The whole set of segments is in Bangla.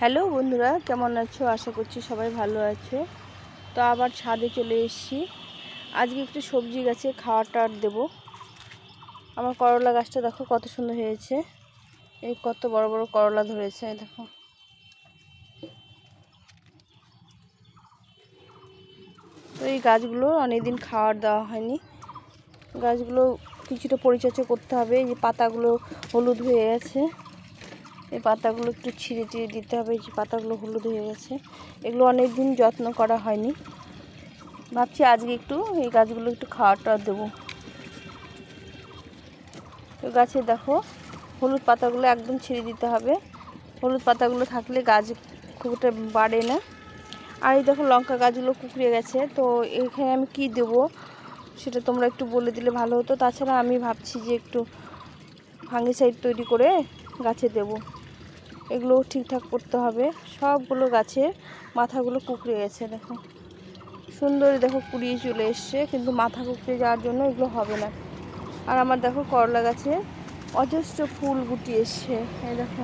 হ্যালো বন্ধুরা, কেমন আছো? আশা করছি সবাই ভালো আছো। তো আবার ছাদে চলে এসেছি। আজকে একটু সবজি গাছে খাওয়াটা দেবো। আমার করলা গাছটা দেখো কত সুন্দর হয়েছে। এই কত বড় বড় করলা ধরেছে দেখো। তো এই গাছগুলো অনেকদিন খাওয়ার দেওয়া হয়নি। গাছগুলো কিছুটা পরিচর্যা করতে হবে। এই যে পাতাগুলো হলুদ হয়ে গেছে। এই পাতাগুলো একটু ছিঁড়ে টিড়ে দিতে হবে যে পাতাগুলো হলুদ হয়ে গেছে। এগুলো অনেক দিন যত্ন করা হয়নি। ভাবছি আজকে একটু এই গাছগুলো একটু খাওয়াটা দেবো। তো গাছে দেখো, হলুদ পাতাগুলো একদম ছিঁড়ে দিতে হবে। হলুদ পাতাগুলো থাকলে গাছ খুব একটা বাড়ে না। আর এই দেখো লঙ্কা গাছগুলো কুকড়ে গেছে, তো এখানে আমি কি দেব সেটা তোমরা একটু বলে দিলে ভালো হতো। তাছাড়া আমি ভাবছি যে একটু ফাঙ্গিসাইড তৈরি করে গাছে দেব। এগুলো ঠিকঠাক করতে হবে। সবগুলো গাছের মাথাগুলো কুকড়ে গেছে, দেখো। সুন্দর দেখো কুড়িয়ে চলে এসছে, কিন্তু মাথা কুকড়ে যাওয়ার জন্য এগুলো হবে না। আর আমার দেখো করলা গাছে অজস্র ফুল গুটি এসছে। এই দেখো,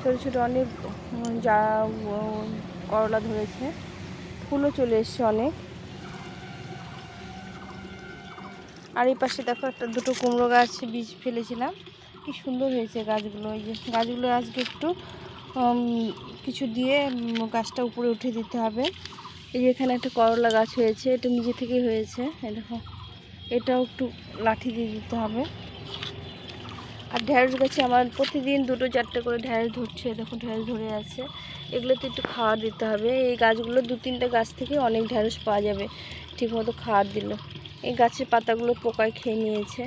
ছোটো ছোটো অনেক যা করলা ধরেছে। ফুলও চলে এসছে অনেক। আর এই পাশে দেখো একটা দুটো কুমড়ো গাছ বীজ ফেলেছিলাম। কি সুন্দর হয়েছে গাছগুলো, এই যে গাছগুলো আজকে একটু কিছু দিয়ে গাছটা উপরে উঠে দিতে হবে। এই যে এখানে একটা করলা গাছ হয়েছে, এটা নিজে থেকেই হয়েছে দেখো। এটাও একটু লাঠি দিয়ে দিতে হবে। আর ঢ্যাঁড়স গাছে আমার প্রতিদিন দুটো চারটে করে ঢ্যাঁড়স ধরছে দেখো ঢ্যাঁড়স ধরে আছে। এগুলোতে একটু খাবার দিতে হবে। এই গাছগুলো দু তিনটে গাছ থেকে অনেক ঢ্যাঁড়স পাওয়া যাবে, ঠিকমতো খাবার দিল। এই গাছের পাতাগুলো পোকায় খেয়ে নিয়েছে।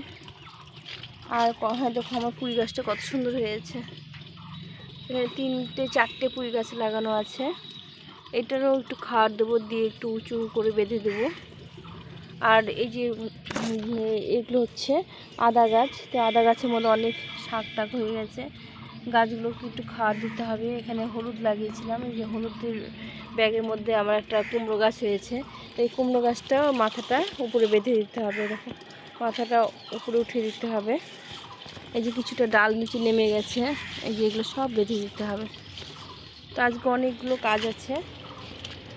আর হ্যাঁ দেখো আমার পুঁই গাছটা কত সুন্দর হয়েছে। এখানে তিনটে, চারটে পুঁই গাছ লাগানো আছে। এটারও একটু খাবার দেবো, দিয়ে একটু উঁচু করে বেঁধে দেবো। আর এই যে এগুলো হচ্ছে আদা গাছ। তো আদা গাছের মধ্যে অনেক শাক টাক হয়ে গেছে। গাছগুলোকে একটু খাবার দিতে হবে। এখানে হলুদ লাগিয়েছিলাম। এই যে হলুদের ব্যাগের মধ্যে আমার একটা কুমড়ো গাছ হয়েছে। এই কুমড়ো গাছটা মাথাটা উপরে বেঁধে দিতে হবে, দেখো। মাথাটা উপরে উঠিয়ে দিতে হবে। এই যে কিছুটা ডাল নিচে নেমে গেছে। এই যে এগুলো সব বেঁধে দিতে হবে। তো আজকে অনেকগুলো কাজ আছে।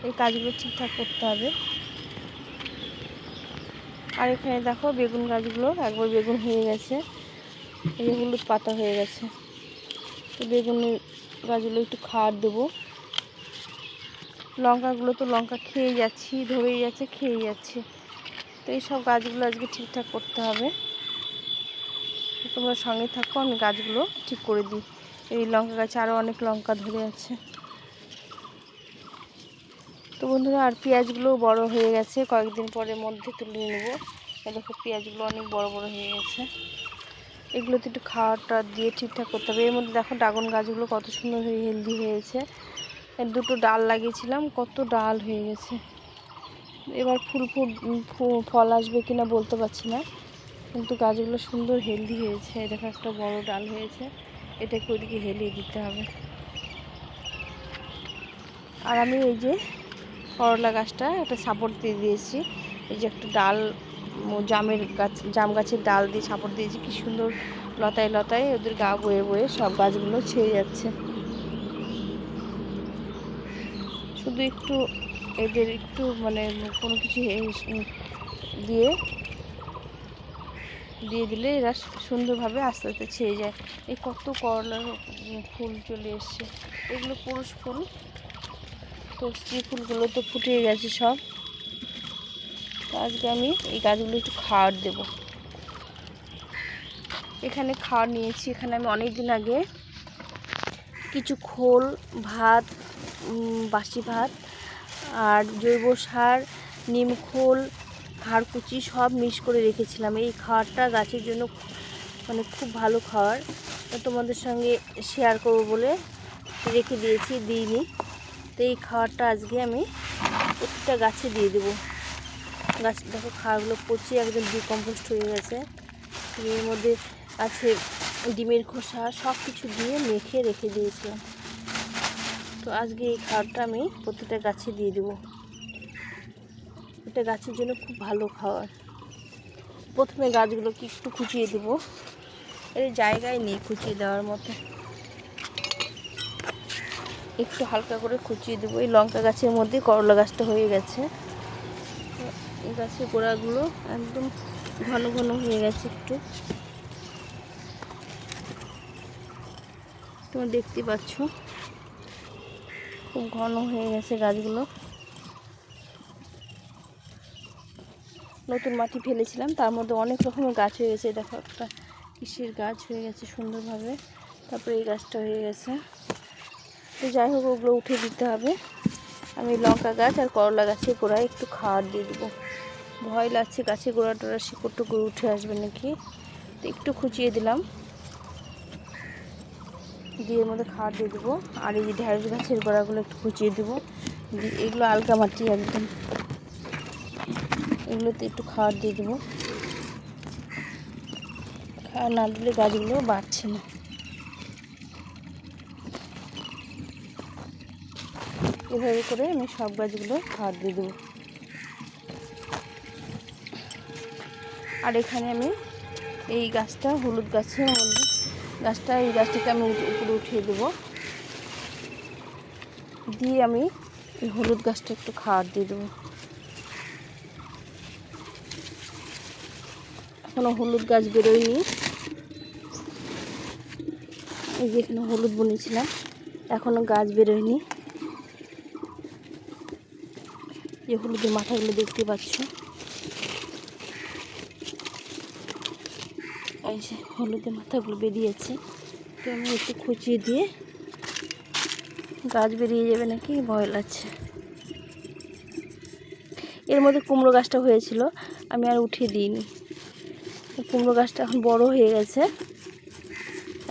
এই কাজগুলো ঠিকঠাক করতে হবে। আর এখানে দেখো বেগুন গাছগুলো, একবার বেগুন হয়ে গেছে। এই হলুদ পাতা হয়ে গেছে। তো বেগুন গাছগুলো একটু খাওয়ার দেবো। লঙ্কাগুলো তো লঙ্কা খেয়ে যাচ্ছি, ধরেই যাচ্ছে খেয়ে যাচ্ছে। তো এই সব গাছগুলো আজকে ঠিকঠাক করতে হবে। তোমরা সঙ্গে থাকো, আমি গাছগুলো ঠিক করে দিই। এই লঙ্কা গাছে আরও অনেক লঙ্কা ধরে আছে। তো বন্ধুরা, আর পেঁয়াজগুলো বড় হয়ে গেছে। কয়েকদিন পরে মধ্যে তুলে নেব। দেখো, পেঁয়াজগুলো অনেক বড় বড় হয়ে গেছে। এগুলোতে একটু খাওয়াটা দিয়ে ঠিকঠাক করতে হবে। এর মধ্যে দেখো, ড্রাগন গাছগুলো কত সুন্দর হয়ে হেলদি হয়েছে। দুটো ডাল লাগিয়েছিলাম, কত ডাল হয়ে গেছে। এবার ফুল ফুল ফল আসবে কিনা বলতে পারছি না। কিন্তু গাছগুলো সুন্দর হেলদি হয়েছে। দেখো একটা বড় ডাল হয়েছে। এটাকে ওইদিকে হেলিয়ে দিতে হবে। আর আমি এই যে করলা গাছটা একটা সাপোর্ট দিয়ে দিয়েছি। এই যে একটা ডাল জামের গাছ, জাম গাছের ডাল দিয়ে সাপোর্ট দিয়েছি। কি সুন্দর লতায় লতায় ওদের গা বয়ে বয়ে সব গাছগুলো ছেয়ে যাচ্ছে। শুধু একটু এদের একটু মানে কোনো কিছু দিয়ে দিয়ে দিলে এরা সুন্দরভাবে আস্তে আস্তে ছেয়ে যায়। এই কত করলার ফুল চলে এসছে। এগুলো পুরুষ ফুল। তো স্ত্রী ফুলগুলো তো ফুটিয়ে গেছে সব। আজকে আমি এই গাছগুলো একটু খাওয়ার দেবো। এখানে খাওয়ার নিয়েছি। এখানে আমি অনেক দিন আগে কিছু খোল, ভাত বাসি ভাত আর জৈব সার, নিম খোল হাড়কুচি সব মিক্স করে রেখেছিলাম। এই খাবারটা গাছের জন্য মানে খুব ভালো তো তোমাদের সঙ্গে শেয়ার করব বলে রেখে দিয়েছি, দিইনি। তো এই খাবারটা আজকে আমি প্রত্যেকটা গাছে দিয়ে দেবো। গাছ, দেখো খাওয়াগুলো পচে একদম ডিকম্পোস্ট হয়ে গেছে। এর মধ্যে আছে ডিমের খোসা সব কিছু দিয়ে মেখে রেখে দিয়েছিলাম। তো আজকে এই খাবারটা আমি প্রত্যেকটা গাছে দিয়ে দেবো। এটা গাছের জন্য খুব ভালো খাবার প্রথমে গাছগুলোকে একটু কুচিয়ে দেবো। এর জায়গায় নেই কুচিয়ে দেওয়ার মতো। একটু হালকা করে কুচিয়ে দেবো। এই লঙ্কা গাছের মধ্যে করলা গাছটা হয়ে গেছে। এই গাছের গোড়াগুলো একদম ঘন ঘন হয়ে গেছে একটু। তোমরা দেখতে পাচ্ছ, খুব ঘন হয়ে গেছে গাছগুলো। নতুন মাটি ফেলেছিলাম, তার মধ্যে অনেক রকমের গাছ হয়ে গেছে, দেখো একটা কিসের গাছ হয়ে গেছে সুন্দরভাবে, তারপরে এই গাছটা হয়ে গেছে। তো যাই হোক, ওগুলো উঠে দিতে হবে। আমি লঙ্কা গাছ আর করলা গাছের গোড়ায় একটু খাওয়ার দিয়ে দেবো। ভয় লাগছে গাছের গোড়া টোড়া শিকড় টুকরো উঠে আসবে নাকি? তো একটু খুঁচিয়ে দিলাম। দিয়ে এর মধ্যে খাওয়ার দিয়ে দেবো। আর এই যে ঢ্যাঁড়স গাছের গোড়াগুলো একটু খুঁচিয়ে দেবো। এগুলো আলগা মাটি একদম। এগুলোতে একটু খাওয়ার দিয়ে দেবো। খাওয়ার না দিলে গাছগুলো বাড়ছে না। এভাবে করে আমি সব গাছগুলো খাওয়ার দিয়ে দেবো। আর এখানে আমি এই গাছটা হলুদ মধ্যে গাছটা, এই গাছটাকে আমি উপরে উঠিয়ে দেবো। দিয়ে আমি এই হলুদ গাছটা একটু খাওয়ার দিয়ে দেবো। এখনও হলুদ গাছ বেরোয়নি। এই যে এখানে হলুদ বুনেছিলাম, এখনও গাছ বেরোয়নি। যে হলুদের মাথাগুলো দেখতে পাচ্ছ? এই যে হলুদের মাথাগুলো বেরিয়েছে। তো আমি একটু খুঁচিয়ে দিয়ে গাছ বেরিয়ে যাবে নাকি, ভয় লাগছে। এর মধ্যে কুমড়ো গাছটা হয়েছিল, আমি আর উঠিয়ে দিইনি। কুমড়ো গাছটা এখন বড় হয়ে গেছে।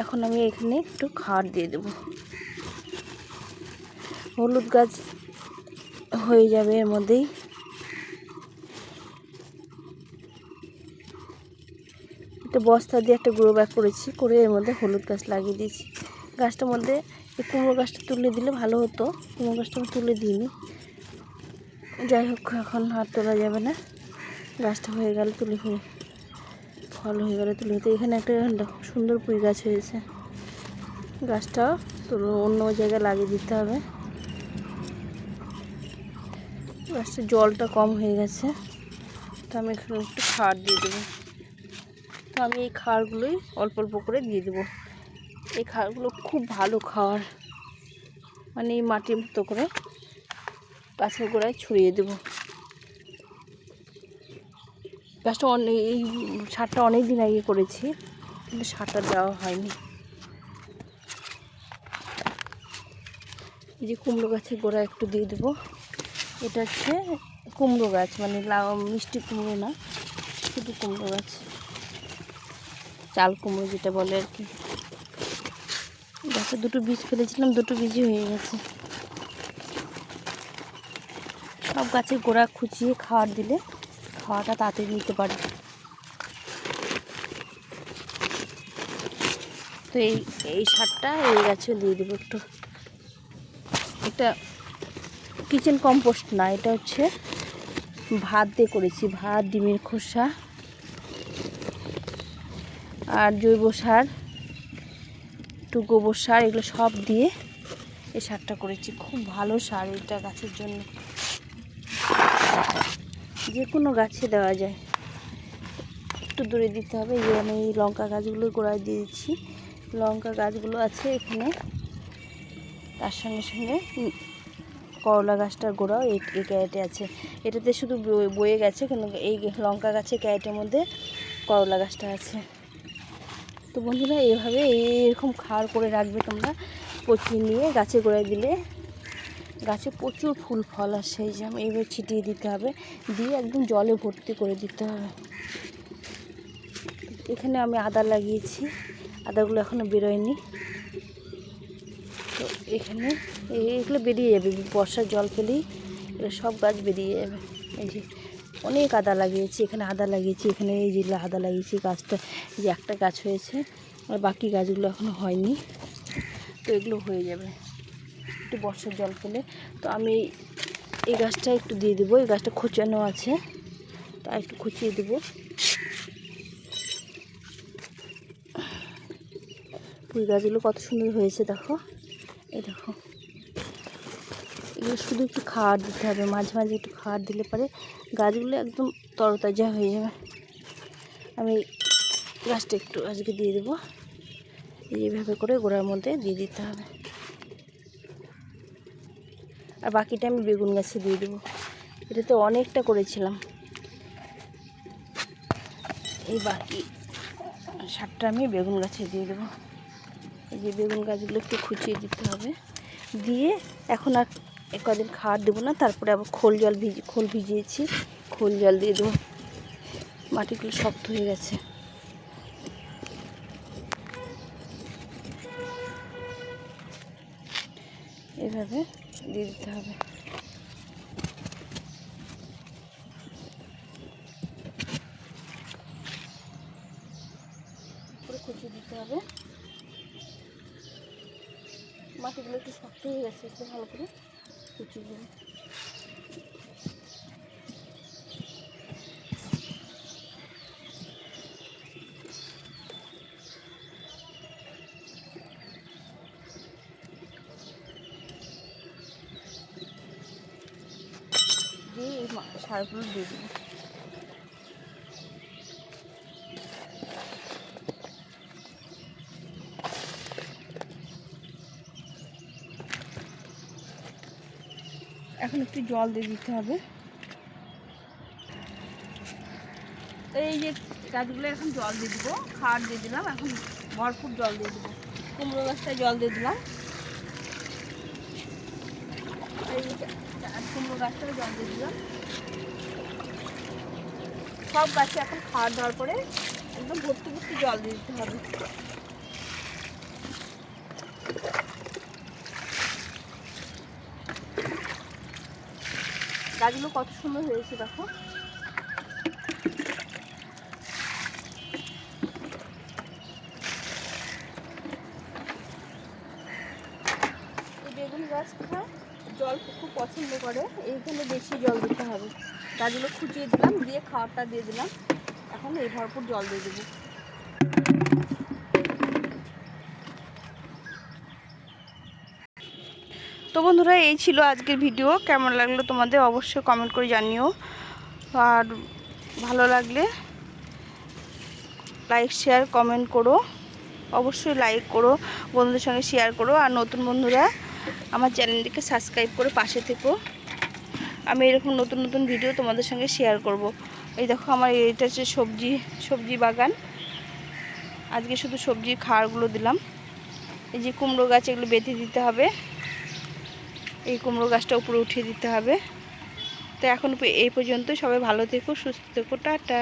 এখন আমি এখানে একটু খাড় দিয়ে দেবো। হলুদ গাছ হয়ে যাবে এর মধ্যেই। একটা বস্তা দিয়ে একটা গ্রো ব্যাগ করেছি, করে এর মধ্যে হলুদ গাছ লাগিয়ে দিয়েছি। গাছটার মধ্যে এই কুমড়ো গাছটা তুলে দিলে ভালো হতো, কুমড়ো গাছটা আমি তুলে দিইনি। যাই হোক, এখন হাত তোলা যাবে না। গাছটা হয়ে গেলে তুলে হয়ে ফল হয়ে গেলে। তুলে হতো এখানে একটা সুন্দর পুঁই গাছ হয়েছে। গাছটা তুলো, অন্য জায়গায় লাগিয়ে দিতে হবে। গাছটা জলটা কম হয়ে গেছে। তো আমি এখানে একটু খাড় দিয়ে দেবো। তো আমি এই খাড়গুলোই অল্প অল্প করে দিয়ে দেবো। এই খাড়গুলো খুব ভালো খাওয়ার। মানে এই মাটির মতো করে গাছের গোড়ায় ছড়িয়ে দেবো। গাছটা অনেক এই সারটা অনেক দিন আগে করেছি, কিন্তু সারটা দেওয়া হয়নি। এই যে কুমড়ো গাছের গোড়া একটু দিয়ে দেবো। এটা হচ্ছে কুমড়ো গাছ মানে মিষ্টি কুমড়ো না, শুধু কুমড়ো গাছ। চাল কুমড়ো যেটা বলে আর কি। গাছে দুটো বীজ ফেলেছিলাম, দুটো বীজই হয়ে গেছে। সব গাছের গোড়া খুঁচিয়ে খাওয়ার দিলে খাওয়াটা তাড়াতাড়ি নিতে পারে। তো এই এই সারটা এই গাছে দিয়ে দেবো একটু। এটা কিচেন কম্পোস্ট না, এটা হচ্ছে ভাত দিয়ে করেছি, ভাত, ডিমের খোসা আর জৈব সার, একটু গোবর সার, এগুলো সব দিয়ে এই সারটা করেছি। খুব ভালো সার এটা গাছের জন্য। যে কোনো গাছে দেওয়া যায়। একটু দূরে দিতে হবে, এই আমি এই লঙ্কা গাছগুলো গোড়ায় দিয়ে দিচ্ছি। লঙ্কা গাছগুলো আছে এখানে। তার সঙ্গে সঙ্গে করলা গাছটার গোড়াও এই ক্যারেটে আছে। এটাতে শুধু বয়ে- বয়ে গেছে, কিন্তু এই লঙ্কা গাছে ক্যারেটের মধ্যে করলা গাছটা আছে। তো বন্ধুরা এইভাবে এরকম খাওয়ার করে রাখবে তোমরা, পচিয়ে নিয়ে গাছে গোড়ায় দিলে গাছে প্রচুর ফুল ফল আসে, এই যে আমি এইভাবে ছিটিয়ে দিতে হবে। দিয়ে একদম জলে ভর্তি করে দিতে হবে। এখানে আমি আদা লাগিয়েছি, আদাগুলো এখনও বেরোয়নি। তো এখানে এগুলো বেরিয়ে যাবে, বর্ষার জল পেলেই এগুলো সব গাছ বেরিয়ে যাবে। এই যে অনেক আদা লাগিয়েছি, এখানে আদা লাগিয়েছি, এখানে এই যে আদা লাগিয়েছি, গাছটা যে একটা গাছ হয়েছে, আর বাকি গাছগুলো এখনও হয়নি। তো এগুলো হয়ে যাবে। একটু বর্ষার জল পেলে। তো আমি এই- গাছটা একটু দিয়ে দেবো। এই গাছটা খোঁচানো আছে। তা একটু খুঁচিয়ে দেবো। ফুল গাছগুলো কত সুন্দর হয়েছে, দেখো। এই দেখো। এগুলো শুধু একটু খাবার দিতে হবে। মাঝে মাঝে একটু খাবার দিলে পরে গাছগুলো একদম তরতাজা হয়ে যাবে। আমি গাছটা একটু আজকে দিয়ে দেবো। এইভাবে করে গোড়ার মধ্যে দিয়ে দিতে হবে। আর বাকিটা আমি বেগুন গাছে দিয়ে দেবো। এটাতে অনেকটা করেছিলাম। এই বাকি সারটা আমি বেগুন গাছে দিয়ে দেবো। এই যে বেগুন গাছগুলো একটু খুঁচিয়ে দিতে হবে। দিয়ে এখন আর কদিন খাবার দেবো না, তারপরে আবার খোল জল ভিজি, খোল ভিজিয়েছি। খোল জল দিয়ে দেবো। মাটিগুলো শক্ত হয়ে গেছে। এভাবে দিয়ে দিতে হবে। কুচি দিতে হবে। মাটিগুলো একটু শক্ত হয়ে গেছে, একটু ভালো করে কুচিয়ে দেবো দিয়ে মা- দিয়ে দেবো এখন একটু জল দিয়ে দিতে হবে। তো এই যে গাছগুলো এখন জল দিয়ে দিব খাবার দিয়ে দিলাম, এখন ভরপুর জল দিয়ে দেবো। কুমড়ো গাছটায় জল দিয়ে দিলাম। এই কুমড়ো গাছটায় জল দিয়ে দিলাম। সব গাছে এখন খাওয়ার দেওয়ার পরে একদম ভর্তি ভর্তি জল দিয়ে দিতে হবে। গাছগুলো কত সুন্দর হয়েছে দেখো এই বেগুন গাছটা জল খুব পছন্দ করে এইখানে বেশি জল দিতে হবে। গাছগুলো খুঁচিয়ে দিলাম, দিয়ে খাবারটা দিয়ে দিলাম। এখন এই ভরপুর জল দিয়ে দেবো। তো বন্ধুরা, এই ছিল আজকের ভিডিও। কেমন লাগল তোমাদের অবশ্যই কমেন্ট করে জানিও। আর ভালো লাগলে লাইক শেয়ার কমেন্ট করো। অবশ্যই লাইক করো, বন্ধুদের সঙ্গে শেয়ার করো। আর নতুন বন্ধুরা, আমার চ্যানেলটিকে সাবস্ক্রাইব করে পাশে থেকো। আমি এরকম নতুন নতুন ভিডিও তোমাদের সঙ্গে শেয়ার করব। এই দেখো আমার এটা হচ্ছে সবজি সবজি বাগান। আজকে শুধু সবজির খাওয়ারগুলো দিলাম। এই যে কুমড়ো গাছ এগুলো বেঁধে দিতে হবে। এই কুমড়ো গাছটা উপরে উঠিয়ে দিতে হবে। তো এখন এই পর্যন্ত সবাই ভালো থেকো, সুস্থ থেকো। টাটা।